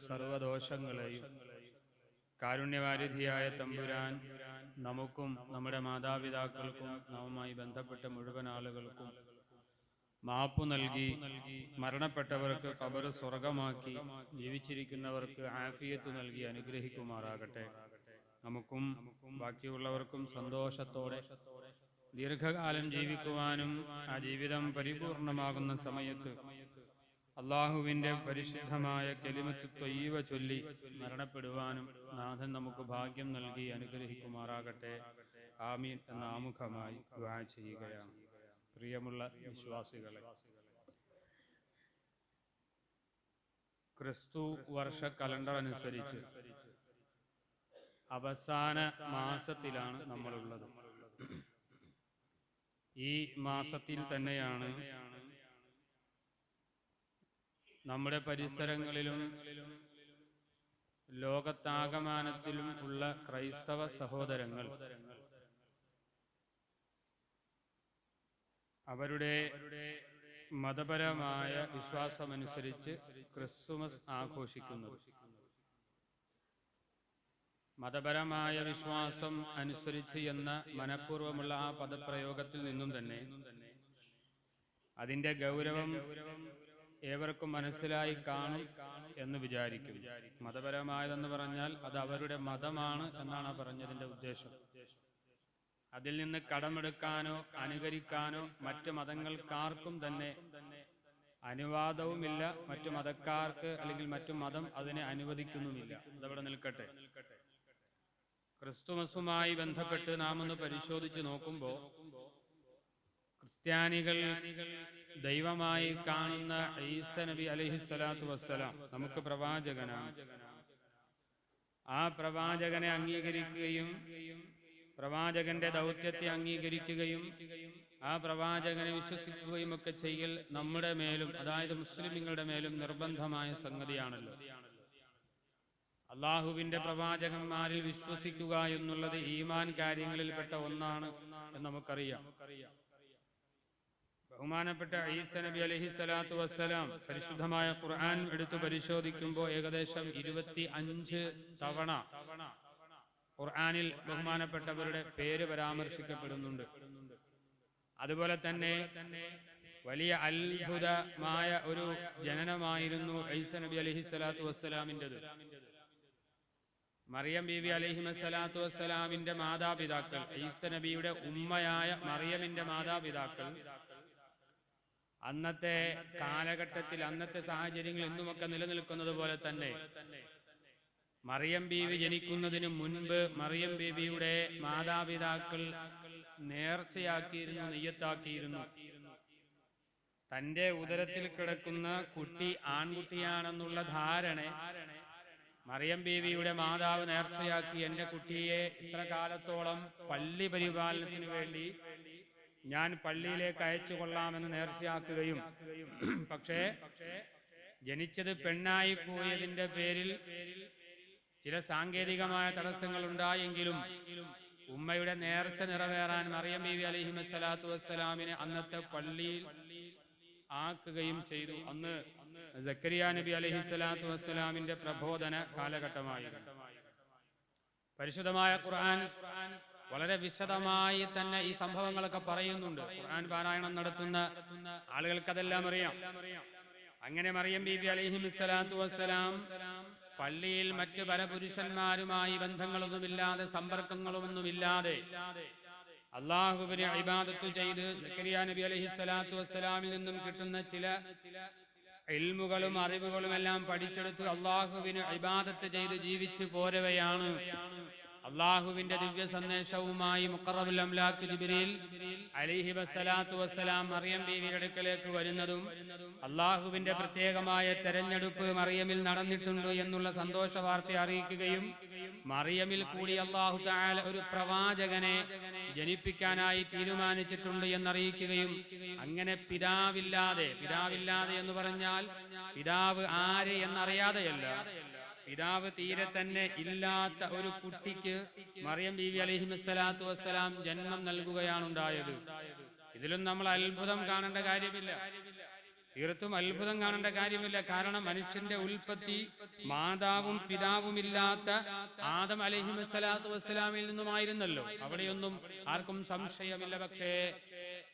സർവദോഷങ്ങളെയും കാരുണ്യവാരിധിയായ തമ്പുരാൻ നമുക്കും നമ്മുടെ മാതാപിതാക്കൾക്കും നമ്മുമായി ബന്ധപ്പെട്ട മുഴുവൻ ആളുകൾക്കും മാപ്പു നൽകി മരണപ്പെട്ടവർക്ക് കബർ സ്വർഗമാക്കി ജീവിച്ചിരിക്കുന്നവർക്ക് ആഫിയത്ത് നൽകി അനുഗ്രഹിക്കുമാറാകട്ടെ. നമുക്കും ബാക്കിയുള്ളവർക്കും സന്തോഷത്തോടെ ദീർഘകാലം ജീവിക്കുവാനും ആ ജീവിതം പരിപൂർണമാകുന്ന സമയത്ത് അള്ളാഹുവിന്റെ പരിശുദ്ധമായ കെലിമത്ത് തൊയ്യവ ചൊല്ലി മരണപ്പെടുവാനും നാഥൻ നമുക്ക് ഭാഗ്യം നൽകി അനുഗ്രഹിക്കുമാറാകട്ടെ. ആമീൻ എന്ന ആമുഖമായി ചെയ്യുകയാണ്. പ്രിയമുള്ള വിശ്വാസികളെ ക്രിസ്തു വർഷ കലണ്ടർ അനുസരിച്ച് അവസാന മാസത്തിലാണ് നമ്മളുള്ളത്. ഈ മാസത്തിൽ തന്നെയാണ് നമ്മുടെ പരിസരങ്ങളിലും ലോകത്താകമാനത്തിലും ഉള്ള ക്രൈസ്തവ സഹോദരങ്ങൾ അവരുടെ മതപരമായ വിശ്വാസമനുസരിച്ച് ക്രിസ്തുമസ് ആഘോഷിക്കുന്നു മതപരമായ വിശ്വാസം അനുസരിച്ച് എന്ന മനഃപൂർവമുള്ള ആ പദപ്രയോഗത്തിൽ നിന്നും തന്നെ അതിന്റെ ഗൗരവം ഏവർക്കും മനസ്സിലായി കാണും എന്ന് വിചാരിക്കും. മതപരമായതെന്ന് പറഞ്ഞാൽ അത് അവരുടെ മതമാണ് എന്നാണ് പറഞ്ഞതിന്റെ ഉദ്ദേശം. അതിൽ നിന്ന് കടമെടുക്കാനോ അനുകരിക്കാനോ മറ്റു മതങ്ങൾക്കാർക്കും തന്നെ അനുവാദവുമില്ല. മറ്റു മതക്കാർക്ക് അല്ലെങ്കിൽ മറ്റു മതം അതിനെ അനുവദിക്കുന്നുമില്ല. അതവിടെ നിൽക്കട്ടെ. ക്രിസ്തുമസുമായി ബന്ധപ്പെട്ട് നാം ഒന്ന് പരിശോധിച്ച് നോക്കുമ്പോൾ ക്രിസ്ത്യാനികൾ ദൈവമായി കാണുന്ന ഈസ നബി അലഹിസ്സലാത്തു വസ്സലാം നമുക്ക് പ്രവാചകനാണ്. ആ പ്രവാചകനെ അംഗീകരിക്കുകയും പ്രവാചകന്റെ ദൗത്യത്തെ അംഗീകരിക്കുകയും ആ പ്രവാചകനെ വിശ്വസിക്കുകയും ഒക്കെ ചെയ്യൽ നമ്മുടെ മേലും അതായത് മുസ്ലിമുകളുടെ മേലും നിർബന്ധമായ സംഗതിയാണല്ലോ. അള്ളാഹുവിന്റെ പ്രവാചകന്മാരിൽ വിശ്വസിക്കുക എന്നുള്ളത് ഈമാൻ കാര്യങ്ങളിൽപ്പെട്ട ഒന്നാണ് എന്ന് നമുക്കറിയാം. ബഹുമാനപ്പെട്ട ഈസ നബി അലഹി സ്വലാത്തു വസ്സലാം പരിശുദ്ധമായ ഖുർആൻ എടുത്തു പരിശോധിക്കുമ്പോൾ ഏകദേശം ഇരുപത്തി അഞ്ച് തവണ ഖുർആാനിൽ ബഹുമാനപ്പെട്ടവരുടെ പേര് പരാമർശിക്കപ്പെടുന്നുണ്ട്. അതുപോലെ തന്നെ വലിയ അത്ഭുതമായ ഒരു ജനനമായിരുന്നു ഐസ നബി അലഹി സ്വലാത്തു വസ്സലാമിന്റെത്. മറിയം ബീവി അലഹി സ്വലാത്തു വസ്സലാമിന്റെ മാതാപിതാക്കൾ ഈസ നബിയുടെ ഉമ്മയായ മറിയമിന്റെ മാതാപിതാക്കൾ അന്നത്തെ കാലഘട്ടത്തിൽ അന്നത്തെ സാഹചര്യങ്ങൾ ഇന്നുമൊക്കെ നിലനിൽക്കുന്നത് പോലെ തന്നെ. മറിയം ബീവി ജനിക്കുന്നതിന് മുൻപ് മറിയം ബീവിയുടെ മാതാപിതാക്കൾ നേർച്ചയാക്കിയിരുന്നു നെയ്യത്താക്കിയിരുന്നു. തന്റെ ഉദരത്തിൽ കിടക്കുന്ന കുട്ടി ആൺകുട്ടിയാണെന്നുള്ള ധാരണ മറിയം ബീവിയുടെ മാതാവ് നേർച്ചയാക്കി. എന്റെ കുട്ടിയെ ഇത്ര കാലത്തോളം പള്ളി പരിപാലനത്തിന് വേണ്ടി ഞാൻ പള്ളിയിലേക്ക് അയച്ചു കൊള്ളാമെന്ന് നേർച്ചയാക്കുകയും. പക്ഷേ ജനിച്ചത് പെണ്ണായി പോയതിന്റെ പേരിൽ ചില സാങ്കേതികമായ തടസ്സങ്ങൾ ഉണ്ടായെങ്കിലും ഉമ്മയുടെ നേർച്ച നിറവേറാൻ മറിയം ബീവി അലഹി സ്വലാത്തു വസ്സലാമിനെ അന്നത്തെ പള്ളിയിൽ ആക്കുകയും ചെയ്തു. അന്ന് സക്കരിയ നബി അലഹി സ്വലാത്തു വസ്സലാമിന്റെ പ്രബോധന കാലഘട്ടമായി പരിശുദ്ധമായ ഖുർആൻ വളരെ വിശദമായി തന്നെ ഈ സംഭവങ്ങളൊക്കെ പറയുന്നുണ്ട്. ഖുർആൻ പാരായണം നടത്തുന്ന ആളുകൾക്ക് അതെല്ലാം അറിയാം അങ്ങനെ മറിയം ബീബി അലൈഹി ഇസ്ലാത്തു വസ്സലാം. പള്ളിയിൽ മറ്റ് പരപുരുഷന്മാരുമായി ബന്ധങ്ങളൊന്നുമില്ലാതെ സമ്പർക്കങ്ങളൊന്നുമില്ലാതെ അള്ളാഹുവിനെ അഭിബാദത്തു ചെയ്ത് സക്കരിയ നബി അലഹി സ്വലാത്തു വസ്സലാമിൽ നിന്നും കിട്ടുന്ന ചില ഇൽമുകളും അറിവുകളും എല്ലാം പഠിച്ചെടുത്ത് അള്ളാഹുവിന് അഭിബാദത്ത് ചെയ്ത് ജീവിച്ചു പോരവയാണ്. അള്ളാഹുവിന്റെ ദിവ്യ സന്ദേശവുമായി മുഖറബുൽ അംലാഖ് അലിഹി വസ്സലാത്തു വസ്സലാം മറിയം ബീവിയുടെ അടുക്കലേക്ക് വരുന്നതും അള്ളാഹുവിന്റെ പ്രത്യേകമായ തെരഞ്ഞെടുപ്പ് മറിയമിൽ നടന്നിട്ടുണ്ട് എന്നുള്ള സന്തോഷ വാർത്ത അറിയിക്കുകയും മറിയമിൽ കൂടി അള്ളാഹു ഒരു പ്രവാചകനെ ജനിപ്പിക്കാനായി തീരുമാനിച്ചിട്ടുണ്ട് എന്നറിയിക്കുകയും അങ്ങനെ പിതാവില്ലാതെ പിതാവില്ലാതെ എന്ന് പറഞ്ഞാൽ പിതാവ് ആര് എന്നറിയാതെയല്ല. പിതാവ് തീരെ തന്നെ ഇല്ലാത്ത ഒരു കുട്ടിക്ക് മറിയം ബീവി അലഹി വസ്സലാത്തു വസ്സലാം ജന്മം നൽകുകയാണ് ഉണ്ടായത് ഇതിലും നമ്മൾ അത്ഭുതം കാണേണ്ട കാര്യമില്ല. തീർത്തും അത്ഭുതം കാണേണ്ട കാര്യമില്ല. കാരണം മനുഷ്യന്റെ ഉൽപ്പത്തി മാതാവും പിതാവുമില്ലാത്ത ആദം അലഹിമസ്ലാത്തു വസ്സലാമിൽ നിന്നുമായിരുന്നല്ലോ. അവിടെയൊന്നും ആർക്കും സംശയമില്ല. പക്ഷേ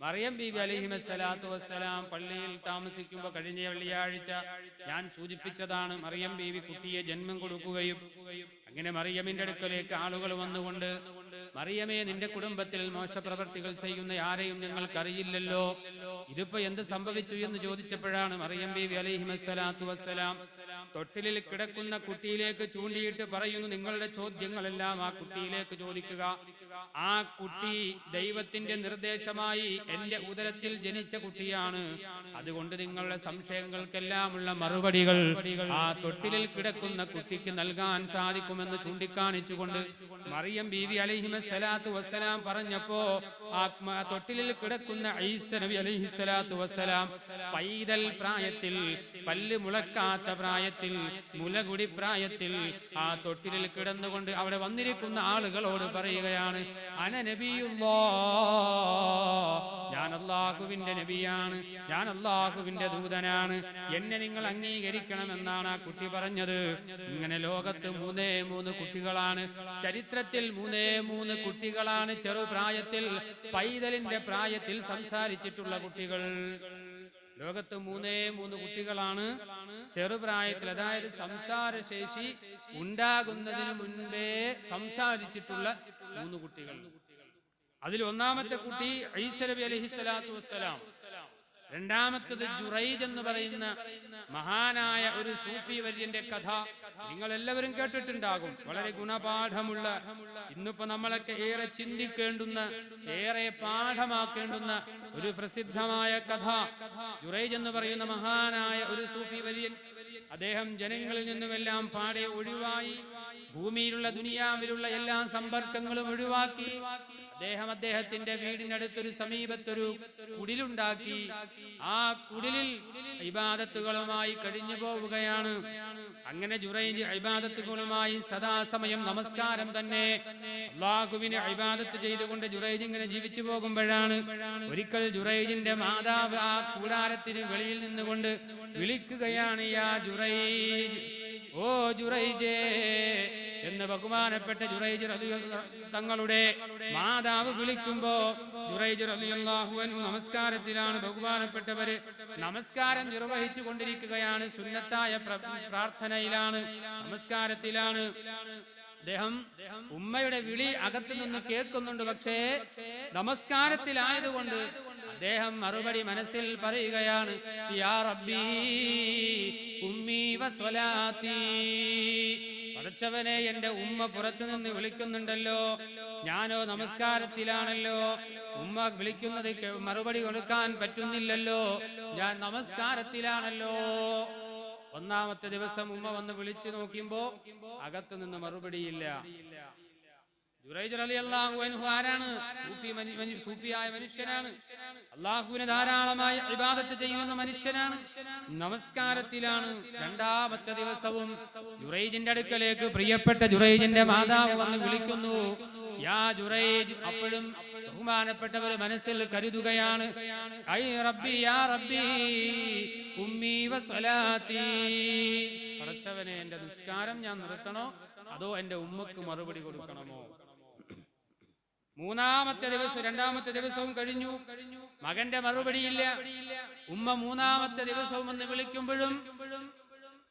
മറിയം ബീബി അലിഹിം വസ്സലാത്തു വസ്സലാം പള്ളിയിൽ താമസിക്കുമ്പോൾ കഴിഞ്ഞ വെള്ളിയാഴ്ച ഞാൻ സൂചിപ്പിച്ചതാണ് മറിയം ബീവി കുട്ടിയെ ജന്മം കൊടുക്കുകയും അങ്ങനെ മറിയമിന്റെ അടുക്കലേക്ക് ആളുകൾ വന്നുകൊണ്ട് മറിയമേ നിന്റെ കുടുംബത്തിൽ മോശപ്രവർത്തികൾ ചെയ്യുന്ന ആരെയും ഞങ്ങൾക്കറിയില്ലല്ലോ. ഇതിപ്പോ എന്ത് സംഭവിച്ചു? എന്ന് ചോദിച്ചപ്പോഴാണ് മറിയം ബീവി അലിഹിം വസ്സലാത്തു വസ്സലാം തൊട്ടിലിൽ കിടക്കുന്ന കുട്ടിയിലേക്ക് ചൂണ്ടിയിട്ട് പറയുന്നു നിങ്ങളുടെ ചോദ്യങ്ങളെല്ലാം ആ കുട്ടിയിലേക്ക് ചോദിക്കുക. ആ കുട്ടി ദൈവത്തിന്റെ നിർദ്ദേശമായി എന്റെ ഉദരത്തിൽ ജനിച്ച കുട്ടിയാണ്. അതുകൊണ്ട് നിങ്ങളുടെ സംശയങ്ങൾക്കെല്ലാമുള്ള മറുപടികൾ ആ തൊട്ടിലിൽ കിടക്കുന്ന കുട്ടിക്ക് നൽകാൻ സാധിക്കുമെന്ന് ചൂണ്ടിക്കാണിച്ചുകൊണ്ട് മറിയം ബീവി അലൈഹി സലാത്തു വസ്സലാം പറഞ്ഞപ്പോ ആ തൊട്ടിലിൽ കിടക്കുന്ന ഐസ നബി അലൈഹി സ്വലാത്തു വസ്സലാം പൈതൽ പ്രായത്തിൽ പല്ല് മുളക്കാത്ത പ്രായത്തിൽ മുലകുടി പ്രായത്തിൽ ആ തൊട്ടിലിൽ കിടന്നുകൊണ്ട് അവിടെ വന്നിരിക്കുന്ന ആളുകളോട് പറയുകയാണ് അന ഞാൻ അള്ളാഹുവിന്റെ നബിയാണ്. ഞാൻ അള്ളാഹുവിന്റെ ദൂതനാണ്. എന്നെ നിങ്ങൾ അംഗീകരിക്കണമെന്നാണ് ആ കുട്ടി പറഞ്ഞത്. ഇങ്ങനെ ലോകത്ത് മൂന്നേ മൂന്ന് കുട്ടികളാണ്. ചരിത്രത്തിൽ മൂന്നേ മൂന്ന് കുട്ടികളാണ് ചെറുപ്രായത്തിൽ പൈതലിന്റെ പ്രായത്തിൽ സംസാരിച്ചിട്ടുള്ള കുട്ടികൾ. ലോകത്ത് മൂന്നേ മൂന്ന് കുട്ടികളാണ്. ചെറുപ്രായത്തിൽ അതായത് സംസാരശേഷി ഉണ്ടാകുന്നതിന് മുൻപേ സംസാരിച്ചിട്ടുള്ള മൂന്ന് കുട്ടികൾ. അതിൽ ഒന്നാമത്തെ കുട്ടി ഐസലബി അലഹിസ്സലാത്തു വസ്സലാം. രണ്ടാമത്തത് ജുറൈദ് എന്ന് പറയുന്ന മഹാനായ ഒരു സൂഫി വര്യന്റെ കഥ നിങ്ങൾ എല്ലാവരും കേട്ടിട്ടുണ്ടാകും. വളരെ ഗുണപാഠമുള്ള ഇന്നിപ്പോ നമ്മളൊക്കെ ഏറെ ചിന്തിക്കേണ്ടുന്ന ഏറെ പാഠമാക്കേണ്ടുന്ന ഒരു പ്രസിദ്ധമായ കഥ. ജുറൈദ് എന്ന് പറയുന്ന മഹാനായ ഒരു സൂഫി വര്യൻ അദ്ദേഹം ജനങ്ങളിൽ നിന്നുമെല്ലാം പാടെ ഒഴിവായി ഭൂമിയിലുള്ള ദുനിയാവിലുള്ള എല്ലാ സമ്പർക്കങ്ങളും ഒഴിവാക്കി അദ്ദേഹം അദ്ദേഹത്തിന്റെ വീടിനടുത്തൊരു സമീപത്തൊരു കുടിലുണ്ടാക്കി. ആ കുടിലിൽ ഇബാദത്തുകളുമായി കഴിഞ്ഞു പോവുകയാണ്. അങ്ങനെ ജുറൈജ് ഇബാദത്തുകളുമായി സദാസമയം നമസ്കാരം തന്നെ അള്ളാഹുവിനെ ഇബാദത്ത് ചെയ്തുകൊണ്ട് ജുറൈജ് ഇങ്ങനെ ജീവിച്ചു പോകുമ്പോഴാണ് ഒരിക്കൽ ജുറൈജിന്റെ മാതാവ് ആ കൂടാരത്തിന് വെളിയിൽ നിന്നുകൊണ്ട് വിളിക്കുകയാണ് യാ ജുറൈജ് ഓ ജുറൈജേ എന്ന് ബഹുമാനപ്പെട്ട ജുറൈജ് തങ്ങളുടെ മാതാവ് വിളിക്കുമ്പോ ജുറൈജ് റളിയല്ലാഹു അൻഹു നമസ്കാരത്തിലാണ് ബഹുമാനപ്പെട്ടവര് നമസ്കാരം നിർവഹിച്ചു കൊണ്ടിരിക്കുകയാണ്. സുന്നത്തായ പ്രാർത്ഥനയിലാണ് നമസ്കാരത്തിലാണ്. അദ്ദേഹം ഉമ്മയുടെ വിളി അകത്തു നിന്ന് കേൾക്കുന്നുണ്ട്. പക്ഷേ നമസ്കാരത്തിലായതുകൊണ്ട് അദ്ദേഹം മറുപടി മനസ്സിൽ പറയുകയാണ് യാ റബ്ബീ ഉമ്മീ വസ്വലാത്തീ പടച്ചവനെ എന്റെ ഉമ്മ പുറത്തുനിന്ന് വിളിക്കുന്നുണ്ടല്ലോ. ഞാനോ നമസ്കാരത്തിലാണല്ലോ. ഉമ്മ വിളിക്കുന്നത് മറുപടി കൊടുക്കാൻ പറ്റുന്നില്ലല്ലോ. ഞാൻ നമസ്കാരത്തിലാണല്ലോ. ഒന്നാമത്തെ ദിവസം ഉമ്മ വന്ന് വിളിച്ചു നോക്കുമ്പോ അകത്തുനിന്ന് മറുപടിയില്ല. ആരാണ്? സൂഫിയായ മനുഷ്യനാണ്. അള്ളാഹുവിനെ ധാരാളമായി ഇബാദത്ത് ചെയ്യുന്ന മനുഷ്യനാണ്. നമസ്കാരത്തിലാണ് രണ്ടാമത്തെ ദിവസവും ജുറൈജിന്റെ അടുക്കലേക്ക് പ്രിയപ്പെട്ട ജുറൈജിന്റെ മാതാവ് വന്ന് വിളിക്കുന്നു. യാ ജുറൈജ് അപ്പോഴും ബഹുമാനപ്പെട്ടവർ മനസ്സിൽ കരുതുകയാണ്. ഐ റബ്ബി റബ്ബി ഉമ്മി വസ്വലാത്തി പടച്ചവനെ എന്റെ നിസ്കാരം ഞാൻ നിർത്തണോ? അതോ എന്റെ ഉമ്മക്ക് മറുപടി കൊടുക്കണമോ? മൂന്നാമത്തെ ദിവസം രണ്ടാമത്തെ ദിവസവും കഴിഞ്ഞു. മകന്റെ മറുപടിയില്ല. ഉമ്മ മൂന്നാമത്തെ ദിവസവും എന്ന് വിളിക്കുമ്പോഴും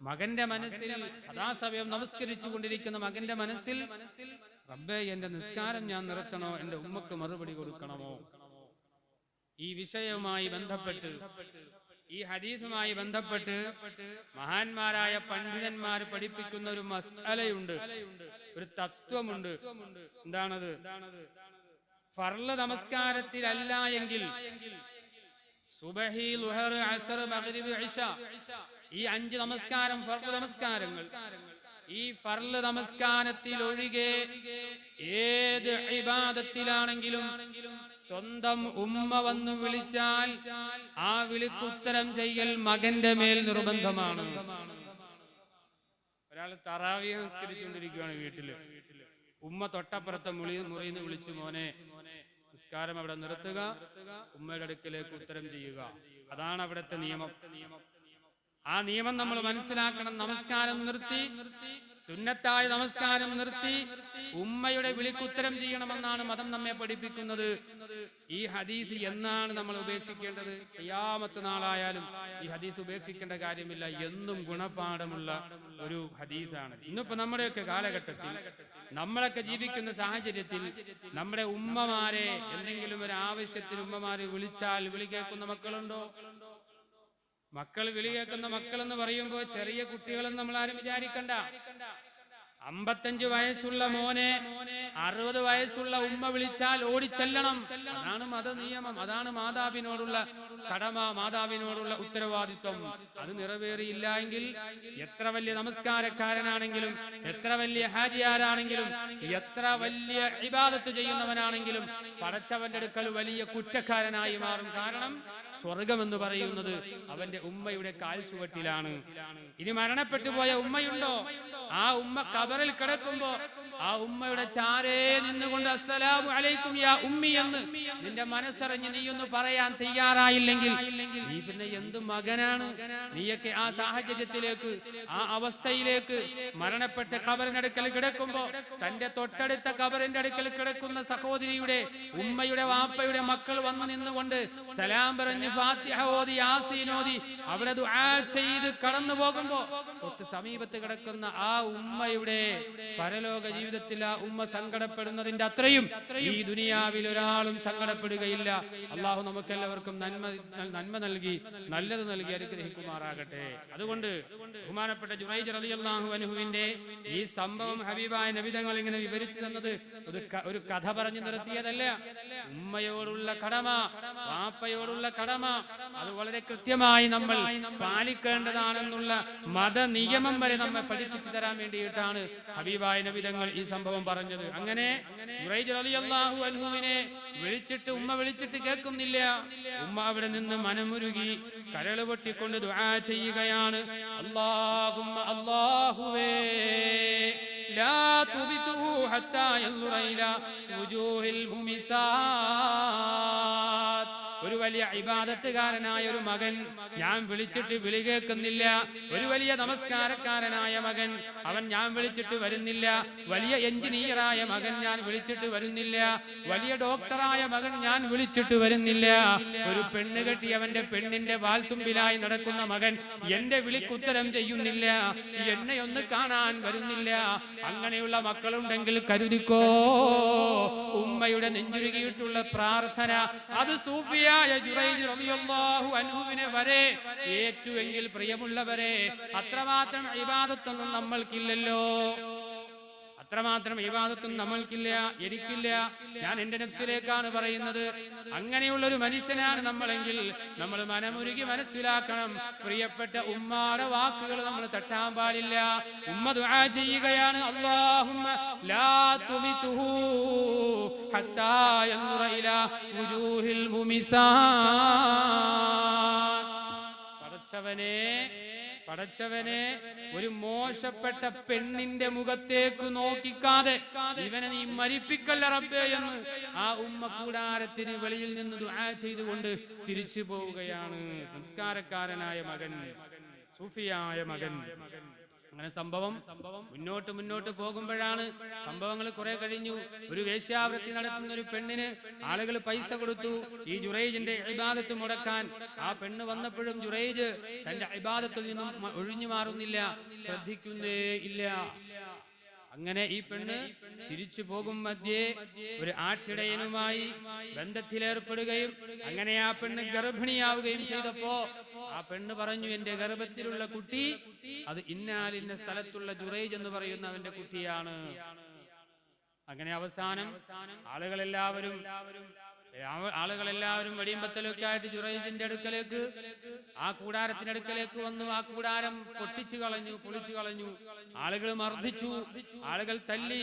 മകന്റെ മനസ്സിൽ സദാസമയം നമസ്കരിച്ചു കൊണ്ടിരിക്കുന്ന മകന്റെ മനസ്സിൽ റബ്ബെ എന്റെ നിസ്കാരം ഞാൻ നിർത്തണോ? എന്റെ ഉമ്മക്ക് മറുപടി കൊടുക്കണമോ? ഈ വിഷയവുമായി ബന്ധപ്പെട്ട് ഈ ഹദീസുമായി ബന്ധപ്പെട്ട് മഹാന്മാരായ പണ്ഡിതന്മാർ പഠിപ്പിക്കുന്ന ഒരു മസ്അലയുണ്ട്. ഒരു തത്വമുണ്ട്. എന്താണത്? ഫർൾ നമസ്കാരത്തിലല്ല എങ്കിൽ സുബഹി അസർ മഗ്രിബ് ഈ അഞ്ച് നമസ്കാരം ഫർൾ നമസ്കാരങ്ങൾ. ഈ ഫർൾ നമസ്കാരത്തിൽ ഒഴികെ ഏത് ഇബാദത്തിലാണെങ്കിലും സ്വന്തം ഉമ്മ വന്നു വിളിച്ചാൽ ആ വിളിക്കുത്തരം ചെയ്യൽ മകന്റെ മേൽ നിർബന്ധമാണ്. ഒരാൾ തറാവിയ സംസ്കരിച്ചുകൊണ്ടിരിക്കുകയാണ് വീട്ടിൽ. ഉമ്മ തൊട്ടപ്പുറത്തെ മുറിയിൽ മുറിന്ന് വിളിച്ചു മോനെ നിസ്കാരം അവിടെ നിർത്തുക. ഉമ്മയുടെ അടുക്കലേക്ക് ഉത്തരം ചെയ്യുക. അതാണ് അവിടുത്തെ നിയമം. ആ നിയമം നമ്മൾ മനസ്സിലാക്കണം നമസ്കാരം നിർത്തി സുന്നത്തായ നമസ്കാരം നിർത്തി ഉമ്മയുടെ വിളിക്കുത്തരം ചെയ്യണമെന്നാണ് മതം നമ്മെ പഠിപ്പിക്കുന്നത്. ഈ ഹദീസ് എന്നാണ് നമ്മൾ ഉപേക്ഷിക്കേണ്ടത്? യാമത്ത് നാളായാലും ഈ ഹദീസ് ഉപേക്ഷിക്കേണ്ട കാര്യമില്ല. എന്നും ഗുണപാഠമുള്ള ഒരു ഹദീസാണ്. ഇന്നിപ്പോ നമ്മുടെയൊക്കെ കാലഘട്ടത്തിൽ നമ്മളൊക്കെ ജീവിക്കുന്ന സാഹചര്യത്തിൽ നമ്മുടെ ഉമ്മമാരെ എന്തെങ്കിലും ഒരു ആവശ്യത്തിന് ഉമ്മമാരെ വിളിച്ചാൽ വിളി കേൾക്കുന്ന മക്കളുണ്ടോ? മക്കൾ വിളി കേൾക്കുന്ന മക്കൾ എന്ന് പറയുമ്പോൾ ചെറിയ കുട്ടികളെന്ന് നമ്മൾ ആരും വിചാരിക്കണ്ട. അമ്പത്തഞ്ച് വയസ്സുള്ള മോനെ അറുപത് വയസ്സുള്ള ഉമ്മ വിളിച്ചാൽ ഓടിച്ചെല്ലണം. അതാണ് മത നിയമം അതാണ് മാതാവിനോടുള്ള കടമ മാതാവിനോടുള്ള ഉത്തരവാദിത്വം. അത് നിറവേറിയില്ല എങ്കിൽ എത്ര വലിയ നമസ്കാരക്കാരനാണെങ്കിലും എത്ര വലിയ ഹാജിയാരാണെങ്കിലും എത്ര വലിയ ഇബാദത്ത് ചെയ്യുന്നവനാണെങ്കിലും പടച്ചവന്റെ അടുക്കൽ വലിയ കുറ്റക്കാരനായി മാറും. കാരണം സ്വർഗം എന്ന് പറയുന്നത് അവന്റെ ഉമ്മയുടെ കാൽ ചുവട്ടിലാണ്. ഇനി മരണപ്പെട്ടു പോയ ഉമ്മയുണ്ടോ? ആ ഉമ്മ കബറിൽ കിടക്കുമ്പോ ആ ഉമ്മയുടെ ചാരേ നിന്നുകൊണ്ട് അസ്സലാമു അലൈക്കും യാ ഉമ്മി എന്ന് നിന്റെ മനസ്സറിഞ്ഞ് നീ ഒന്ന് പറയാൻ തയ്യാറായില്ലെങ്കിൽ നീ പിന്നെ എന്ത് മകനാണ്? നീയൊക്കെ ആ സാഹചര്യത്തിലേക്ക് ആ അവസ്ഥയിലേക്ക് മരണപ്പെട്ട കബറിനടുക്കൽ കിടക്കുമ്പോ തന്റെ തൊട്ടടുത്ത കബറിന്റെ അടുക്കൽ കിടക്കുന്ന സഹോദരിയുടെ ഉമ്മയുടെ വാപ്പയുടെ മക്കൾ വന്നു നിന്നുകൊണ്ട് സലാം പറഞ്ഞ് ഫാത്തിഹ ഓതി യാസീൻ ഓതി അവിടെ ദുആ ചെയ്ത് കടന്നു പോകുമ്പോൾ തൊട്ട് സമീപത്ത് കിടക്കുന്ന ആ ഉമ്മയുടെ പരലോക ജീവിതത്തിൽ ആ ഉമ്മ സങ്കടപ്പെടുന്നതിന്റെ അത്രയും ഈ ദുനിയാവിൽ ഒരാളും സങ്കടപ്പെടുകയില്ല. അള്ളാഹു നമുക്കെല്ലാവർക്കും നന്മ നന്മ നൽകി നല്ലത് നൽകി അനുഗ്രഹിക്കുമാറാകട്ടെ. അതുകൊണ്ട് ബഹുമാനപ്പെട്ട ജുറൈജ് റളിയല്ലാഹു അൻഹുവിന്റെ ഈ സംഭവം ഹബീബായ നബിതങ്ങൾ ഇങ്ങനെ വിവരിച്ചു തന്നത് ഒരു കഥ പറഞ്ഞു നിർത്തിയതല്ല. ഉമ്മയോടുള്ള കടമ വാപ്പയോടുള്ള കടമ അത് വളരെ കൃത്യമായി നമ്മൾ പാലിക്കേണ്ടതാണെന്നുള്ള മത നിയമം വരെ നമ്മെ പഠിപ്പിച്ചു തരാൻ വേണ്ടിയിട്ടാണ് ഹബീബായ നബിതങ്ങൾ ഈ സംഭവം പറഞ്ഞത് അങ്ങനെ ജുറൈജ് റളിയല്ലാഹു അൻഹുവിനെ വിളിച്ചിട്ട് ഉമ്മ വിളിച്ചിട്ട് കേൾക്കുന്നില്ല ഉമ്മ അവിടെ നിന്ന് മനമുരുകി കരള് പൊട്ടിക്കൊണ്ട് ദുആ ചെയ്യുകയാണ് അല്ലാഹുമ്മ അല്ലാഹുവേ لا تبته حتى ينظر إلى وجوه الممسات ഒരു വലിയ ഇബാദത്തുകാരനായ ഒരു മകൻ. ഞാൻ വിളിച്ചിട്ട് വിളി കേൾക്കുന്നില്ല. ഒരു വലിയ നമസ്കാരക്കാരനായ മകൻ. അവൻ ഞാൻ വിളിച്ചിട്ട് വരുന്നില്ല. വലിയ എഞ്ചിനീയറായ മകൻ ഞാൻ വിളിച്ചിട്ട് വരുന്നില്ല. വലിയ ഡോക്ടറായ മകൻ ഞാൻ വിളിച്ചിട്ട് വരുന്നില്ല. ഒരു പെണ്ണ് കെട്ടി അവന്റെ പെണ്ണിന്റെ വാൽത്തുമ്പിലായി നടക്കുന്ന മകൻ എന്റെ വിളിക്കുത്തരം ചെയ്യുന്നില്ല. എന്നെ ഒന്ന് കാണാൻ വരുന്നില്ല. അങ്ങനെയുള്ള മക്കളുണ്ടെങ്കിൽ കരുതിക്കോ. ഉമ്മയുടെ നെഞ്ചുരുകിയിട്ടുള്ള പ്രാർത്ഥന. അത് സൂഫിയായ ഏറ്റുവെങ്കിൽ പ്രിയമുള്ളവരെ അത്രമാത്രം ഇബാദത്തൊന്നും നമ്മൾക്കില്ലല്ലോ. അത്രമാത്രം വിവാദത്തും നമ്മൾക്കില്ല എനിക്കില്ല. ഞാൻ എന്റെ നഫ്സിലേക്കാണ് പറയുന്നത്. അങ്ങനെയുള്ള ഒരു മനുഷ്യനാണ് നമ്മളെങ്കിൽ നമ്മൾ മനമുരുകി മനസ്സിലാക്കണം. പ്രിയപ്പെട്ട ഉമ്മാടെ വാക്കുകൾ നമ്മൾ തട്ടാൻ പാടില്ല. ഉമ്മ ദുആ ചെയ്യുകയാണ്. അല്ലാഹുമ്മ ലാ ഹത്താ യൻറ ഇലാ വുജൂഹിൽ പടച്ചവനെ ഒരു മോശപ്പെട്ട പെണ്ണിന്റെ മുഖത്തേക്ക് നോക്കിക്കാതെ ഇവനെ നീ മരിപ്പിക്കല്ല റബ്ബേ എന്ന് ആ ഉമ്മ കൂടാരത്തിന് വെളിയിൽ നിന്ന് ദുആ ചെയ്തുകൊണ്ട് തിരിച്ചു പോവുകയാണ്. സംസ്കാരക്കാരനായ മകൻ സൂഫിയായ മകൻ. അങ്ങനെ സംഭവം മുന്നോട്ട് മുന്നോട്ട് പോകുമ്പോഴാണ് സംഭവങ്ങൾ കുറെ കഴിഞ്ഞു. ഒരു വേശ്യാവൃത്തി നടത്തുന്ന ഒരു പെണ്ണിന് ആളുകൾ പൈസ കൊടുത്തു. ഈ ജുറൈജിന്റെ ഇബാദത്ത് മുടക്കാൻ. ആ പെണ്ണ് വന്നപ്പോഴും ജുറൈജ് തന്റെ ഇബാദത്തിൽ നിന്നും ഒഴിഞ്ഞു മാറുന്നില്ല. ശ്രദ്ധിക്കുന്നേ ഇല്ല. അങ്ങനെ ഈ പെണ്ണ് തിരിച്ചു പോകും മധ്യേ ഒരു ആട്ടിടയനുമായി ബന്ധത്തിലേർപ്പെടുകയും അങ്ങനെ ആ പെണ്ണ് ഗർഭിണിയാവുകയും ചെയ്തപ്പോ ആ പെണ്ണ് പറഞ്ഞു എന്റെ ഗർഭത്തിലുള്ള കുട്ടി അത് ഇന്നാലിന്ന സ്ഥലത്തുള്ള ജുറൈജ് എന്ന് പറയുന്ന അവന്റെ കുട്ടിയാണ്. അങ്ങനെ അവസാനം ആളുകളെല്ലാവരും ആളുകളെല്ലാവരും വെടിയമ്പത്തലൊക്കെ ആയിട്ട് ജുറൈജിന്റെ അടുക്കലേക്ക് ആ കൂടാരത്തിന്റെ അടുക്കലേക്ക് വന്നു. ആ കൂടാരം പൊട്ടിച്ചു കളഞ്ഞു പൊളിച്ചു കളഞ്ഞു. ആളുകൾ മർദ്ദിച്ചു ആളുകൾ തല്ലി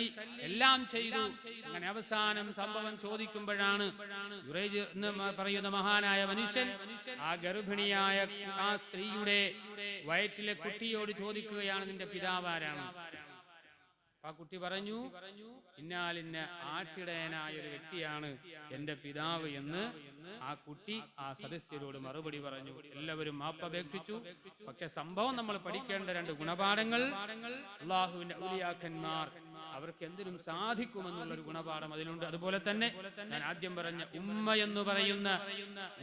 എല്ലാം ചെയ്തു. അങ്ങനെ അവസാനം സംഭവം ചോദിക്കുമ്പോഴാണ് ജുറൈജ് എന്ന് പറയുന്ന മഹാനായ മനുഷ്യൻ ആ ഗർഭിണിയായ ആ സ്ത്രീയുടെ വയറ്റിലെ കുട്ടിയോട് ചോദിക്കുകയാണ് നിന്റെ പിതാവാരാണ് ആ കുട്ടി പറഞ്ഞു പറഞ്ഞു ഇന്നാലിന്ന ആട്ടിടയനായ ഒരു വ്യക്തിയാണ് എന്റെ പിതാവ് എന്ന് ആ കുട്ടി ആ സദസ്യരോട് മറുപടി പറഞ്ഞു. എല്ലാവരും മാപ്പപേക്ഷിച്ചു. പക്ഷെ സംഭവം നമ്മൾ പഠിക്കേണ്ട രണ്ട് ഗുണപാഠങ്ങൾ അള്ളാഹുവിന്റെ ഔലിയാക്കന്മാർ അവർക്ക് എന്തിനും സാധിക്കുമെന്നുള്ള ഒരു ഗുണപാഠം അതിലുണ്ട്. അതുപോലെ തന്നെ ഞാൻ ആദ്യം പറഞ്ഞ ഉമ്മ എന്ന് പറയുന്ന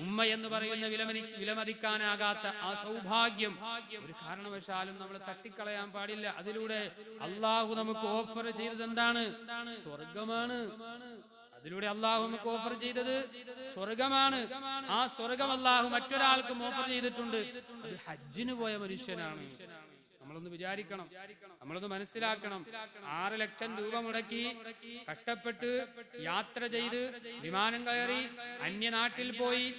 ഉമ്മ എന്ന് പറയുന്ന വിലമതി വിലമതിക്കാനാകാത്ത ആ സൗഭാഗ്യം ഒരു കാരണവശാലും നമ്മൾ തട്ടിക്കളയാൻ പാടില്ല. അതിലൂടെ അള്ളാഹു നമുക്ക് ഓഫർ ചെയ്തത് എന്താണ് സ്വർഗമാണ് അതിലൂടെ അള്ളാഹു നമുക്ക് ഓഫർ ചെയ്തത് സ്വർഗമാണ് ആ സ്വർഗം അള്ളാഹു മറ്റൊരാൾക്കും ഓഫർ ചെയ്തിട്ടുണ്ട്. ഹജ്ജിന് പോയ മനുഷ്യനാണ്. നമ്മളൊന്ന് വിചാരിക്കണം. നമ്മളൊന്ന് മനസ്സിലാക്കണം. ആറ് ലക്ഷം രൂപ മുടക്കി കഷ്ടപ്പെട്ട് യാത്ര ചെയ്ത് വിമാനം കയറി അന്യനാട്ടിൽ പോയി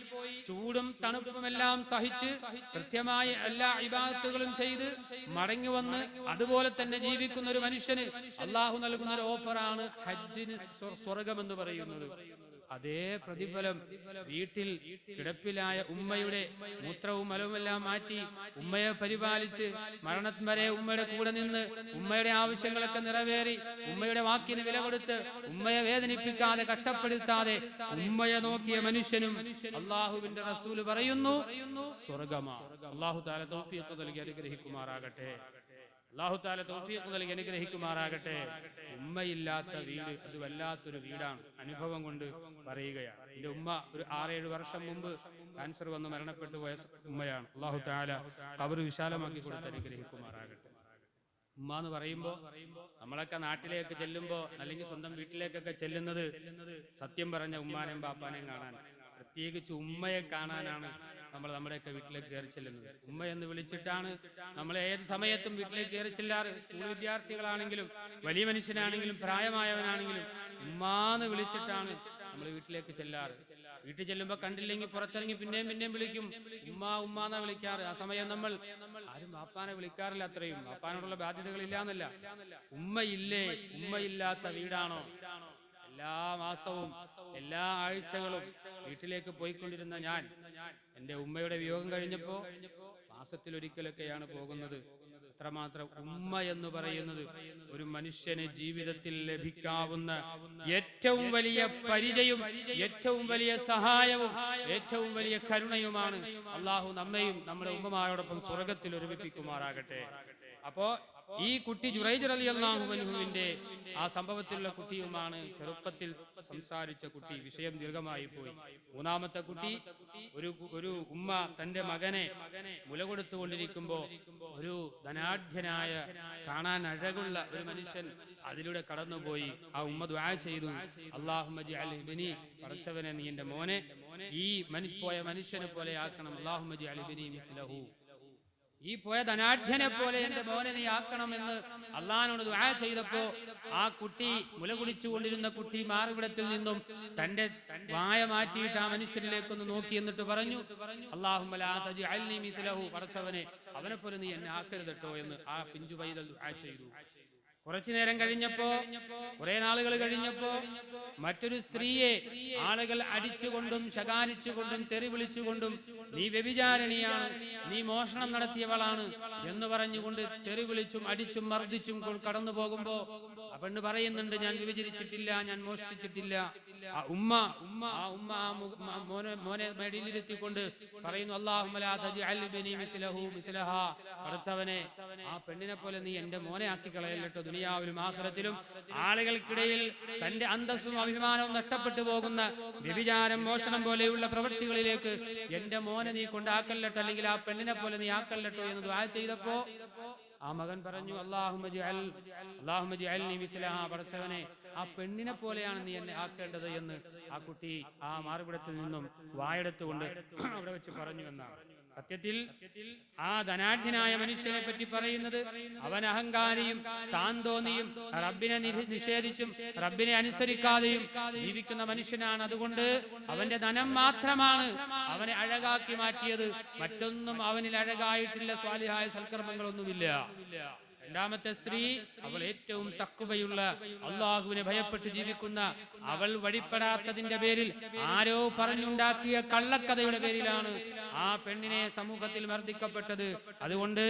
ചൂടും തണുപ്പുമെല്ലാം സഹിച്ച് കൃത്യമായ എല്ലാ ഇബാദത്തുകളും ചെയ്ത് മടങ്ങി വന്ന് അതുപോലെ തന്നെ ജീവിക്കുന്ന ഒരു മനുഷ്യന് അള്ളാഹു നൽകുന്ന ഒരു ഓഫറാണ് ഹജ്ജിന് സ്വ- സ്വർഗമെന്ന് പറയുന്നത്. അതേ പ്രതിഫലം വീട്ടിൽ കിടപ്പിലായ ഉമ്മയുടെ മൂത്രവും മലവുമെല്ലാം മാറ്റി ഉമ്മയെ പരിപാലിച്ച് മരണത്മരെ വരെ ഉമ്മയുടെ കൂടെ നിന്ന് ഉമ്മയുടെ ആവശ്യങ്ങളൊക്കെ നിറവേറി ഉമ്മയുടെ വാക്കിന് വില കൊടുത്ത് ഉമ്മയെ വേദനിപ്പിക്കാതെ കഷ്ടപ്പെടുത്താതെ ഉമ്മയെ നോക്കിയ മനുഷ്യനും അള്ളാഹുവിന്റെ റസൂൽ പറയുന്നു സ്വർഗമാ അള്ളാഹു താല നൽകി അനുഗ്രഹിക്കുമാറാകട്ടെ. അള്ളാഹു താല തൗഫീഖ് നൽകി അനുഗ്രഹിക്കുമാറാകട്ടെ. ഉമ്മയില്ലാത്ത വീട് അത് വല്ലാത്തൊരു വീടാണ്. അനുഭവം കൊണ്ട് പറയുകയാണ്. എന്റെ ഉമ്മ ഒരു ആറേഴ് വർഷം മുമ്പ് ക്യാൻസർ വന്ന് മരണപ്പെട്ടു പോയ ഉമ്മയാണ്. അള്ളാഹു താല കബർ വിശാലമാക്കി കൊടുത്ത് അനുഗ്രഹിക്കുമാറാകട്ടെ. ഉമ്മ എന്ന് പറയുമ്പോ നമ്മളൊക്കെ നാട്ടിലേക്ക് ചെല്ലുമ്പോ അല്ലെങ്കിൽ സ്വന്തം വീട്ടിലേക്കൊക്കെ ചെല്ലുന്നത് സത്യം പറഞ്ഞ ഉമ്മാനെയും ബാപ്പാനെയും കാണാൻ. പ്രത്യേകിച്ച് ഉമ്മയെ കാണാനാണ് നമ്മൾ നമ്മുടെയൊക്കെ വീട്ടിലേക്ക് കയറി ചെല്ലുന്നത്. ഉമ്മ എന്ന് വിളിച്ചിട്ടാണ് നമ്മൾ ഏത് സമയത്തും വീട്ടിലേക്ക് കയറി ചെല്ലാറ്. സ്കൂൾ വിദ്യാർത്ഥികളാണെങ്കിലും വലിയ മനുഷ്യനാണെങ്കിലും പ്രായമായവനാണെങ്കിലും ഉമ്മാന്ന് വിളിച്ചിട്ടാണ് നമ്മൾ വീട്ടിലേക്ക് ചെല്ലാറ്. വീട്ടിൽ ചെല്ലുമ്പോ കണ്ടില്ലെങ്കിൽ പുറത്തിറങ്ങി പിന്നെയും പിന്നെയും വിളിക്കും. ഉമ്മ ഉമ്മാന്ന വിളിക്കാറ്. ആ സമയം നമ്മൾ ആരും ബാപ്പാനെ വിളിക്കാറില്ല അത്രയും. ബാപ്പാനോടുള്ള ബാധ്യതകൾ ഇല്ലാന്നല്ല ഉമ്മയില്ലേ? ഉമ്മയില്ലാത്ത വീടാണോ? എല്ലാ മാസവും എല്ലാ ആഴ്ചകളും വീട്ടിലേക്ക് പോയിക്കൊണ്ടിരുന്ന ഞാൻ എന്റെ ഉമ്മയുടെ വിയോഗം കഴിഞ്ഞപ്പോ മാസത്തിലൊരിക്കലൊക്കെയാണ് പോകുന്നത്. അത്രമാത്രം ഉമ്മ എന്ന് പറയുന്നത് ഒരു മനുഷ്യന് ജീവിതത്തിൽ ലഭിക്കാവുന്ന ഏറ്റവും വലിയ പരിചയവും ഏറ്റവും വലിയ സഹായവും ഏറ്റവും വലിയ കരുണയുമാണ് അള്ളാഹു നമ്മയും നമ്മുടെ ഉമ്മമാരോടൊപ്പം സ്വർഗത്തിൽ ഒരുമിപ്പിക്കുമാറാകട്ടെ. അപ്പോ ഈ കുട്ടി ജുറൈജർ അലി അള്ളാഹുവിന്റെ ആ സംഭവത്തിലുള്ള കുട്ടിയുമാണ് ചെറുപ്പത്തിൽ സംസാരിച്ച കുട്ടി. വിഷയം ദീർഘമായി പോയി. മൂന്നാമത്തെ കുട്ടി ഒരു ഒരു ഉമ്മ തന്റെ മകനെ മുല കൊടുത്തുകൊണ്ടിരിക്കുമ്പോ ഒരു ധനാഢ്യനായ കാണാൻ അഴകുള്ള ഒരു മനുഷ്യൻ അതിലൂടെ കടന്നുപോയി. ആ ഉമ്മ ദ്വാ ചെയ്തു. അള്ളാഹുമജി അലിബിനി പടച്ചവനെ നീ എന്റെ മോനെ. ഈ മനുഷ്യ പോയ മനുഷ്യനെ പോലെ ആക്കണം. അള്ളാഹുമജി അലിബിനി ഈ പോയ ധനാഢ്യനെ പോലെ എന്റെ മോനെ നീ ആക്കണമെന്ന് അള്ളഹാനോട് ദുആ ചെയ്തപ്പോ ആ കുട്ടി മുല കുടിച്ചുകൊണ്ടിരുന്ന കുട്ടി മാറിവിടത്തിൽ നിന്നും തന്റെ വായ മാറ്റിയിട്ട് ആ മനുഷ്യനിലേക്കൊന്ന് നോക്കി എന്നിട്ട് പറഞ്ഞു അള്ളാഹു പറച്ചവനെ അവനെ പോലെ നീ എന്നെ ആക്കരുതട്ടോ എന്ന് ആ പിഞ്ചു പൈതൽ ദുആ ചെയ്തു. കുറച്ചു നേരം കഴിഞ്ഞപ്പോ കുറെ നാളുകൾ കഴിഞ്ഞപ്പോ മറ്റൊരു സ്ത്രീയെ ആളുകൾ അടിച്ചുകൊണ്ടും ശകാരിച്ചുകൊണ്ടും തെറി വിളിച്ചുകൊണ്ടും നീ വ്യഭിചാരിണിയാണ് നീ മോഷണം നടത്തിയവളാണ് എന്ന് പറഞ്ഞുകൊണ്ട് തെറി വിളിച്ചും അടിച്ചും മർദ്ദിച്ചും കടന്നു പോകുമ്പോ പെണ്ണ് പറയുന്നുണ്ട് ഞാൻ വിഭജിച്ചിട്ടില്ല ഞാൻ മോഷ്ടിച്ചിട്ടില്ല. ആ ഉമ്മ ഉമ്മ ആ ഉമ്മ ആ മോനെ മോനെ മേടിയിലിരുത്തിക്കൊണ്ട് പറയുന്നു അള്ളാഹുമലാ തജ്അൽ ബനി മിസ്ലഹു മിസ്ലഹാ. ആ പെണ്ണിനെ പോലെ നീ എന്റെ മോനെ ആക്കി കളയല്ലോ ദുനിയാവിലും ആഹ്ലത്തിലും ആളുകൾക്കിടയിൽ തന്റെ അന്തസ്സും അഭിമാനവും നഷ്ടപ്പെട്ടു പോകുന്ന വ്യഭിചാരം മോഷണം പോലെയുള്ള പ്രവൃത്തികളിലേക്ക് എന്റെ മോനെ നീ കൊണ്ടാക്കല്ലട്ടോ അല്ലെങ്കിൽ ആ പെണ്ണിനെ പോലെ നീ ആക്കല്ലട്ടോ എന്ന് ദ്വാ ചെയ്തപ്പോ ആ മകൻ പറഞ്ഞു പടച്ചവനെ ആ പെണ്ണിനെ പോലെയാണ് നീ എന്നെ ആക്കേണ്ടത് എന്ന് ആ കുട്ടി ആ മാർപിടത്തിൽ നിന്നും വായെടുത്തുകൊണ്ട് അവിടെ വെച്ച് പറഞ്ഞു എന്നാണ്. സത്യത്തിൽ ആ ധനാഢ്യനായ മനുഷ്യനെ പറ്റി പറയുന്നത് അവൻ അഹങ്കാരിയും താൻ തോന്നിയും റബ്ബിനെ നിഷേധിച്ചും റബ്ബിനെ അനുസരിക്കാതെയും ജീവിക്കുന്ന മനുഷ്യനാണ്. അതുകൊണ്ട് അവന്റെ ധനം മാത്രമാണ് അവനെ അഴകാക്കി മാറ്റിയത്. മറ്റൊന്നും അവനിൽ അഴകായിട്ടില്ല. സ്വാലിഹായ സൽക്കർമ്മങ്ങളൊന്നുമില്ല. രണ്ടാമത്തെ സ്ത്രീ അവൾ ഏറ്റവും തക്കുവയുള്ള അള്ളാഹുവിനെ ഭയപ്പെട്ട് ജീവിക്കുന്ന അവൾ വഴിപ്പെടാത്തതിന്റെ പേരിൽ ആരോ പറഞ്ഞുണ്ടാക്കിയ കള്ളക്കഥയുടെ പേരിലാണ് ആ പെണ്ണിനെ സമൂഹത്തിൽ മർദ്ദിക്കപ്പെട്ടത്. അതുകൊണ്ട്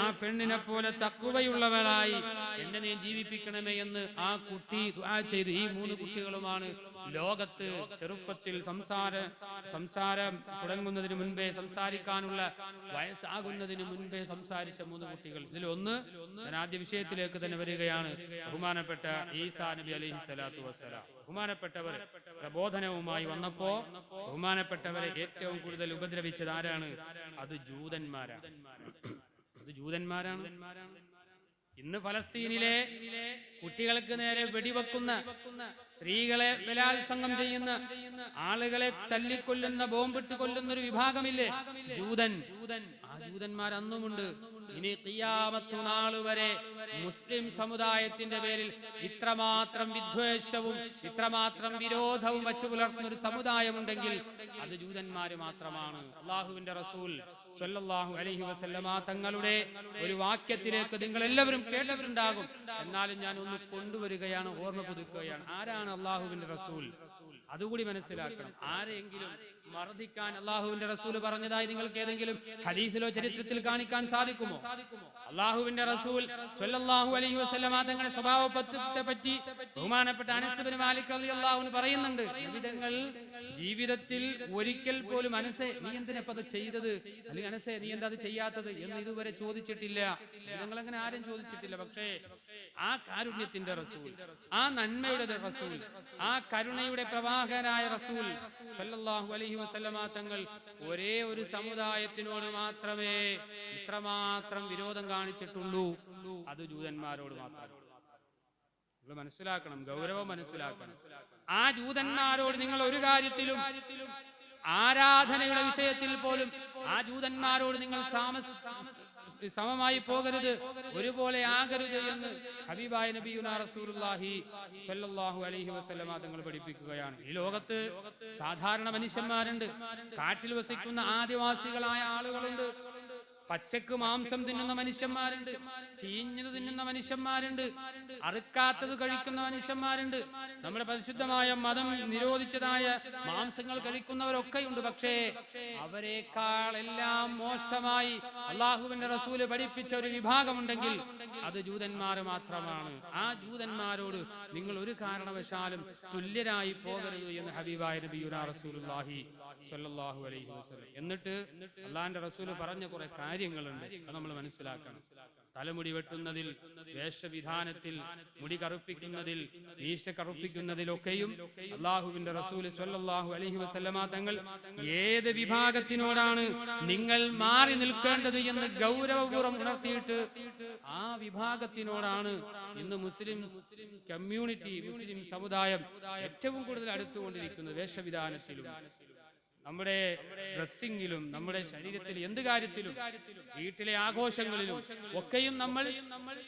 ആ പെണ്ണിനെ പോലെ തക്കുവയുള്ളവളായി എന്നെ നീ ജീവിപ്പിക്കണമേ എന്ന് ആ കുട്ടി ചെയ്തു. ഈ മൂന്ന് കുട്ടികളുമാണ് ലോകത്ത് ചെറുപ്പത്തിൽ സംസാര സംസാരം തുടങ്ങുന്നതിന് മുൻപേ സംസാരിക്കാനുള്ള വയസ്സാകുന്നതിന് മുൻപേ സംസാരിച്ച മൂന്ന് കുട്ടികൾ. ഇതിൽ ഒന്ന് ഞാൻ ആദ്യ വിഷയത്തിലേക്ക് തന്നെ വരികയാണ്. ബഹുമാനപ്പെട്ട ഈസാ നബി അലൈഹി സ്വലാത്തു വസ്സലാം. ബഹുമാനപ്പെട്ടവർ പ്രബോധനവുമായി വന്നപ്പോ ബഹുമാനപ്പെട്ടവരെ ഏറ്റവും കൂടുതൽ ഉപദ്രവിച്ചത് ആരാണ്? അത് ജൂതന്മാരാണ്. അത് ജൂതന്മാരാണ്. ഇന്ന് ഫലസ്തീനിലെ കുട്ടികൾക്ക് നേരെ വെടിവെക്കുന്ന സ്ത്രീകളെ ബലാത്സംഗം ചെയ്യുന്ന ആളുകളെ തല്ലിക്കൊല്ലുന്ന ബോംബിട്ട് കൊല്ലുന്ന ഒരു വിഭാഗമില്ലേ? ജൂതൻ. ആ ജൂതന്മാർ അന്നുമുണ്ട് ഇനി ഖിയാമത്തു നാളുവരെ മുസ്ലിം സമുദായത്തിന്റെ പേരിൽ ഇത്രമാത്രം വിദ്വേഷവും ഇത്രമാത്രം വിരോധവും വച്ചു പുലർത്തുന്ന ഒരു സമുദായമുണ്ടെങ്കിൽ അത് ജൂതന്മാര് മാത്രമാണ്. അള്ളാഹുവിന്റെ റസൂൽ സ്വല്ലല്ലാഹു അലൈഹി വസല്ലമ തങ്ങളുടെ ഒരു വാക്യത്തിലേക്ക് നിങ്ങൾ എല്ലാവരും കേട്ടവരുണ്ടാകും എന്നാലും ഞാൻ ഒന്ന് കൊണ്ടുവരികയാണ് ഓർമ്മ പുതുക്കുകയാണ്. ആരാണ് അള്ളാഹുവിന്റെ റസൂൽ? അതുകൂടി മനസ്സിലാക്കണം. ആരെങ്കിലും മർദ്ദിക്കാൻ അള്ളാഹുവിന്റെ റസൂൽ പറഞ്ഞതായി നിങ്ങൾക്ക് ഏതെങ്കിലും ഹദീസിലോ ചരിത്രത്തിൽ കാണിക്കാൻ സാധിക്കുമോ? അള്ളാഹുവിന്റെ റസൂൽ സ്വല്ലല്ലാഹു അലൈഹി വസല്ലമ തങ്ങളുടെ സ്വഭാവത്തെ പറ്റി ബഹുമാനപ്പെട്ട അനസ് ബിൻ മാലിക് റളിയല്ലാഹു പറയുന്നുണ്ട്. വിധങ്ങൾ ജീവിതത്തിൽ ഒരിക്കൽ പോലും അനസെ നീ എന്തിനപ്പ അത് ചെയ്തത്? അല്ലെങ്കിൽ അനസെ നീ എന്താ അത് ചെയ്യാത്തത്? എന്ന് ഇതുവരെ ചോദിച്ചിട്ടില്ല. നിങ്ങൾ അങ്ങനെ ആരും ചോദിച്ചിട്ടില്ല. പക്ഷേ ആ കാരുണ്യത്തിന്റെ റസൂൽ ആ നന്മയുടെ റസൂൽ ആ കരുണയുടെ പ്രവാഹകനായ റസൂൽ സല്ലല്ലാഹു അലൈഹി വസല്ലമ തങ്ങൾ ഒരേ ഒരു സമുദായത്തിനോട് മാത്രമേ ഇത്രമാത്രം വിരോധം കാണിച്ചിട്ടുള്ളൂ. അത് ജൂതന്മാരോട് മാത്രം. മനസ്സിലാക്കണം ഗൗരവം മനസ്സിലാക്കണം. ആ ജൂതന്മാരോട് നിങ്ങൾ ഒരു കാര്യത്തിലും ആരാധനയുടെ വിഷയത്തിൽ പോലും ആ ജൂതന്മാരോട് നിങ്ങൾ സമമായി പോകരുത് ഒരുപോലെ ആകരുത് എന്ന് ഹബീബായ നബിയുന റസൂലുള്ളാഹി സ്വല്ലല്ലാഹു അലൈഹി തങ്ങൾ പഠിപ്പിക്കുകയാണ്. ഈ ലോകത്ത് സാധാരണ മനുഷ്യന്മാരുണ്ട്. കാട്ടിൽ വസിക്കുന്ന ആദിവാസികളായ ആളുകളുണ്ട്. പച്ചക്ക് മാംസം തിന്നുന്ന മനുഷ്യന്മാരുണ്ട് ചീഞ്ഞത് തിന്നുന്ന മനുഷ്യന്മാരുണ്ട് അറുക്കാത്തത് കഴിക്കുന്ന മനുഷ്യന്മാരുണ്ട്. നമ്മുടെ പരിശുദ്ധമായ മതം നിരോധിച്ചതായ മാംസങ്ങൾ കഴിക്കുന്നവരൊക്കെ ഉണ്ട് പക്ഷേ അവരെക്കാൾ എല്ലാം മോശമായി അള്ളാഹുവിന്റെ റസൂൽ പഠിപ്പിച്ച ഒരു വിഭാഗമുണ്ടെങ്കിൽ അത് ജൂതന്മാർ മാത്രമാണ്. ആ ജൂതന്മാരോട് നിങ്ങൾ ഒരു കാരണവശാലും തുല്യരായി പോകരുത് എന്ന് ഹബീബായ നബിയുന റസൂലുള്ളാഹി സ്വല്ലല്ലാഹു അലൈഹി വസല്ലം. എന്നിട്ട് അള്ളാഹിന്റെ റസൂൽ പറഞ്ഞ കുറെ കാര്യങ്ങളുണ്ട്. അത് നമ്മൾ മനസ്സിലാക്കണം. തലമുടി വെട്ടുന്നതിൽ വേഷവിധാനത്തിൽ മുടി കറുപ്പിക്കുന്നതിൽ മീശ കറുപ്പിക്കുന്നതിലൊക്കെയും അള്ളാഹുവിന്റെ റസൂൽ സ്വല്ലല്ലാഹു അലൈഹി വസല്ലമ തങ്ങൾ ഏത് വിഭാഗത്തിനോടാണ് നിങ്ങൾ മാറി നിൽക്കേണ്ടത് എന്ന് ഗൗരവപൂർവം ഉണർത്തിയിട്ട് ആ വിഭാഗത്തിനോടാണ് ഇന്ന് മുസ്ലിം കമ്മ്യൂണിറ്റി മുസ്ലിം സമുദായം ഏറ്റവും കൂടുതൽ അടുത്തുകൊണ്ടിരിക്കുന്നത് വേഷവിധാനത്തിലും. നമ്മുടെ ഡ്രസ്സിങ്ങിലും നമ്മുടെ ശരീരത്തിൽ എന്ത് കാര്യത്തിലും വീട്ടിലെ ആഘോഷങ്ങളിലും ഒക്കെയും നമ്മൾ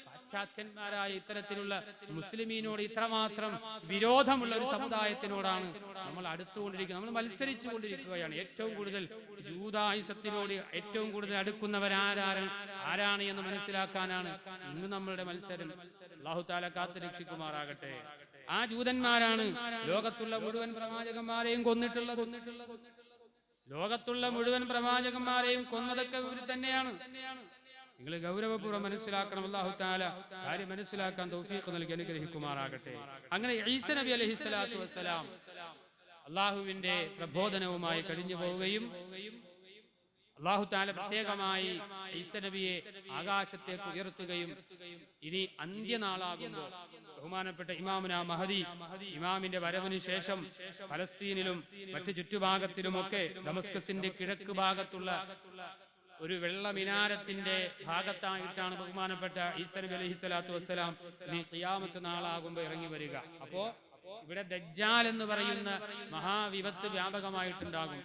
പാശ്ചാത്യന്മാരായ ഇത്തരത്തിലുള്ള മുസ്ലിമീനോട് ഇത്രമാത്രം വിരോധമുള്ള ഒരു സമുദായത്തിനോടാണ് നമ്മൾ അടുത്തുകൊണ്ടിരിക്കുന്നത്. നമ്മൾ മത്സരിച്ചു കൊണ്ടിരിക്കുകയാണ് ഏറ്റവും കൂടുതൽ ജൂതായുസത്തിനോട് ഏറ്റവും കൂടുതൽ അടുക്കുന്നവരാരാണ് ആരാണ് എന്ന് മനസ്സിലാക്കാനാണ് ഇന്ന് നമ്മളുടെ മത്സരം. അള്ളാഹു താല കാത്തു രക്ഷിക്കുമാറാകട്ടെ. ആ ജൂതന്മാരാണ് ലോകത്തുള്ള മുഴുവൻ പ്രവാചകന്മാരെയും കൊന്നിട്ടുള്ളത്. ലോകത്തുള്ള മുഴുവൻ പ്രവാചകന്മാരെയും കൊന്നതൊക്കെ ഇവർ തന്നെയാണ്. നിങ്ങൾ ഗൗരവപൂർവം മനസ്സിലാക്കണം അള്ളാഹു താല കാര്യം മനസ്സിലാക്കാൻ തൗഫീഖ് നൽകി അനുഗ്രഹിക്കുമാറാകട്ടെ. അങ്ങനെ ഈസ നബി അലൈഹി സ്വലാത്തു വസ്സലാം അള്ളാഹുവിന്റെ പ്രബോധനവുമായി കഴിഞ്ഞു പോവുകയും അള്ളാഹു താല പ്രത്യേകമായി ഈസ നബിയെ ആകാശത്തേക്ക് ഉയർത്തുകയും ഇനി അന്ത്യനാളാകുമ്പോൾ ബഹുമാനപ്പെട്ട ഇമാമുന മഹദി ഇമാമിന്റെ വരവിന് ശേഷം ഫലസ്തീനിലും മറ്റു ചുറ്റുഭാഗത്തിലുമൊക്കെ ഡമസ്കസിന്റെ കിഴക്ക് ഭാഗത്തുള്ള ഒരു വെള്ള മിനാരത്തിന്റെ ഭാഗത്തായിട്ടാണ് ബഹുമാനപ്പെട്ട ഈസ അലഹി സ്വലാത്തു വസ്സലാം ഇനി ഖിയാമത്ത് നാളാകുമ്പോൾ ഇറങ്ങി വരിക. അപ്പോ ഇവിടെ ദജ്ജാൽ എന്ന് പറയുന്ന മഹാവിപത്ത് വ്യാപകമായിട്ടുണ്ടാകും.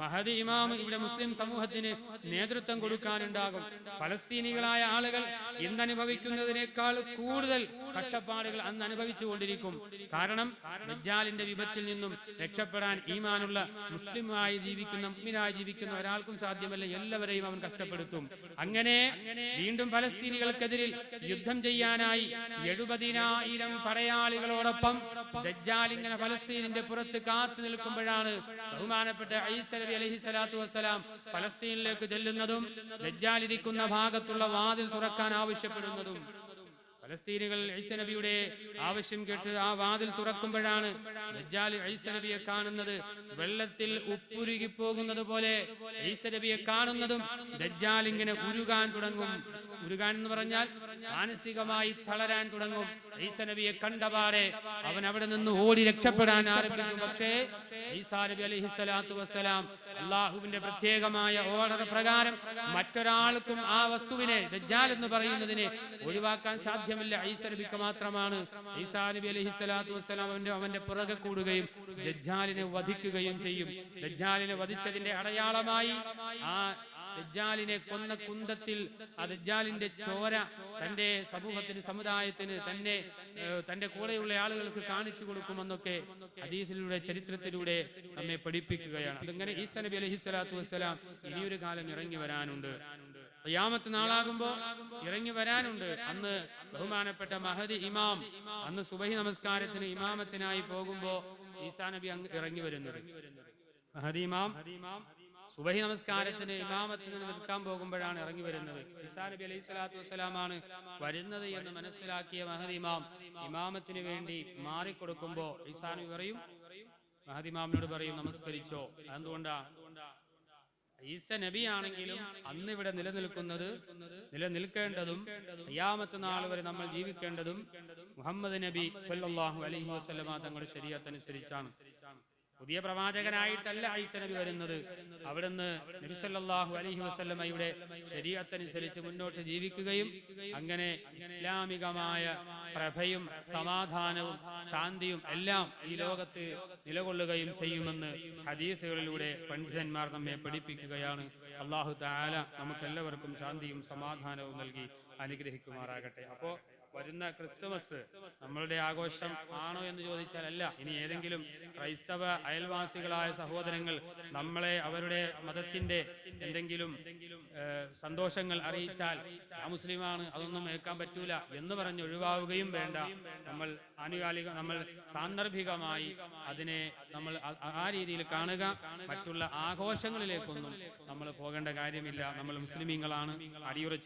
മഹദി ഇമാം ഇവിടെ മുസ്ലിം സമൂഹത്തിന് നേതൃത്വം കൊടുക്കാനുണ്ടാകും. ഫലസ്തീനികളായ ആളുകൾ ഇന്ന് അനുഭവിക്കുന്നതിനേക്കാൾ കൂടുതൽ കഷ്ടപ്പാടുകൾ അന്ന് അനുഭവിച്ചുകൊണ്ടിരിക്കും. കാരണം ദജ്ജാലിന്റെ വിപത്തിൽ നിന്നും രക്ഷപ്പെടാൻ ഈമാനുള്ള മുസ്ലിമായി ജീവിക്കുന്ന മുഅ്മിനായി ജീവിക്കുന്ന ഒരാൾക്കും സാധ്യമല്ല. എല്ലാവരെയും അവൻ കഷ്ടപ്പെടുത്തും. അങ്ങനെ വീണ്ടും ഫലസ്തീനികൾക്കെതിരിൽ യുദ്ധം ചെയ്യാനായി എഴുപതിനായിരം പടയാളികളോടൊപ്പം ദജ്ജാൽ ഇങ്ങനെ ഫലസ്തീനിന്റെ പുറത്ത് കാത്തു നിൽക്കുമ്പോഴാണ് ബഹുമാനപ്പെട്ട ഐസ നബി അലൈഹി സ്വലാത്തു വസ്സലാം ഫലസ്തീനിലേക്ക് ചെല്ലുന്നതും ലജ്ജാലിരിക്കുന്ന ഭാഗത്തുള്ള വാതിൽ തുറക്കാൻ ആവശ്യപ്പെടുന്നതും ഫലസ്തീനികൾ ഐസ നബിയുടെ ആവശ്യം കേട്ട് ആ വാതിൽ തുറക്കുമ്പോഴാണ് ഐസ നബിയെ കാണുന്നത്. വെള്ളത്തിൽ ഉപ്പുരുകി പോകുന്നത് പോലെ ഐസ നബിയെ കാണുന്നതും ദജ്ജാൽ ഇങ്ങനെ ഉരുകാൻ തുടങ്ങും. ഉരുകാൻ എന്ന് പറഞ്ഞാൽ മാനസികമായി തളരാൻ തുടങ്ങും. ഈസ നബിയെ കണ്ടപാടെ അവൻ അവിടെ നിന്ന് ഓടി രക്ഷപ്പെടാൻ ആരംഭിക്കും. പക്ഷേ ഈസാ നബി അലൈഹി സ്വലാത്തു വസ്സലാം അള്ളാഹുവിന്റെ പ്രത്യേകമായ ഓർഡർ പ്രകാരം മറ്റൊരാൾക്കും ആ വസ്തുവിനെ ദജ്ജാൽ എന്ന് പറയുന്നതിനെ ഒഴിവാക്കാൻ സാധ്യമല്ല. ഈസ നബിക്ക് മാത്രമാണ്. ഈസാ നബി അലഹി സ്വലാത്തു വസ്സലാം അവന്റെ അവന്റെ പുറകെ കൂടുകയും ജജ്ജാലിനെ വധിക്കുകയും ചെയ്യും. ജജ്ജാലിനെ വധിച്ചതിന്റെ അടയാളമായി ആ ദജ്ജാലിനെ കൊന്ന കുന്തത്തിൽ ആ ദജ്ജാലിന്റെ ചോര തന്റെ സമൂഹത്തിന് സമുദായത്തിന് തന്നെ തന്റെ കൂടെയുള്ള ആളുകൾക്ക് കാണിച്ചു കൊടുക്കുമെന്നൊക്കെ ഹദീസിലൂടെ ചരിത്രത്തിലൂടെ നമ്മെ പഠിപ്പിക്കുകയാണ്. അതിങ്ങനെ ഈസ നബി അലഹി സ്വലാത്തു വസ്സലാം ഇനിയൊരു കാലം ഇറങ്ങി വരാനുണ്ട്. ഖിയാമത്ത് നാളാകുമ്പോ ഇറങ്ങി വരാനുണ്ട്. അന്ന് ബഹുമാനപ്പെട്ട മഹദി ഇമാം അന്ന് സുബഹി നമസ്കാരത്തിന് ഇമാമത്തിനായി പോകുമ്പോ ഈസാ നബി അങ്ങ് ഇറങ്ങി വരുന്നത്. മഹദി ഇമാം സുബഹി നമസ്കാരത്തിന് ഇമാമത്തിന് നിൽക്കാൻ പോകുമ്പോഴാണ് ഇറങ്ങി വരുന്നത്. ഈസാ നബി അലൈഹി സ്വലാത്തു വസ്സലാമാണ് വരുന്നത് എന്ന് മനസ്സിലാക്കിയ മഹദി ഇമാം ഇമാമത്തിന് വേണ്ടി മാറിക്കൊടുക്കുമ്പോ ഈസാ നബി പറയും മഹദി ഇമാമിനോട് പറയും നമസ്കരിച്ചോ. എന്തുകൊണ്ടാ ഈസ നബിയാണെങ്കിലും അന്ന് ഇവിടെ നിലനിൽക്കുന്നത് നിലനിൽക്കേണ്ടതും അയ്യാമത്തെ നാൾ വരെ നമ്മൾ ജീവിക്കേണ്ടതും മുഹമ്മദ് നബി സല്ലാഹു അലഹി വസല്ലമ തങ്ങളുടെ ശരീരത്തനുസരിച്ചാണ്. പുതിയ പ്രവാചകനായിട്ടല്ല ഐസ നബി വരുന്നത്. അവിടുന്ന് നബി അലഹി അലൈഹി വസല്ലമയുടെ ശരീഅത്തനുസരിച്ച് മുന്നോട്ട് ജീവിക്കുകയും അങ്ങനെ ഇസ്ലാമികമായ പ്രഭയും സമാധാനവും ശാന്തിയും എല്ലാം ഈ ലോകത്ത് നിലകൊള്ളുകയും ചെയ്യുമെന്ന് ഹദീസുകളിലൂടെ പണ്ഡിതന്മാർ നമ്മെ പഠിപ്പിക്കുകയാണ്. അള്ളാഹു താല നമുക്കെല്ലാവർക്കും ശാന്തിയും സമാധാനവും നൽകി അനുഗ്രഹിക്കുമാറാകട്ടെ. അപ്പോ വരുന്ന ക്രിസ്തുമസ് നമ്മളുടെ ആഘോഷം ആണോ എന്ന് ചോദിച്ചാൽ അല്ല ഇനി ഏതെങ്കിലും ക്രൈസ്തവ അയൽവാസികളായ സഹോദരങ്ങൾ നമ്മളെ അവരുടെ മതത്തിന്റെ എന്തെങ്കിലും സന്തോഷങ്ങൾ അറിയിച്ചാൽ ആ മുസ്ലിമാണ് അതൊന്നും ഏൽക്കാൻ പറ്റൂല എന്ന് പറഞ്ഞ് ഒഴിവാവുകയും വേണ്ട. നമ്മൾ ആനുകാലിക നമ്മൾ സാന്ദർഭികമായി അതിനെ നമ്മൾ ആ- രീതിയിൽ കാണുക. മറ്റുള്ള ആഘോഷങ്ങളിലേക്കൊന്നും നമ്മൾ പോകേണ്ട കാര്യമില്ല. നമ്മൾ മുസ്ലിമീങ്ങളാണ്. അടിയുറച്ച്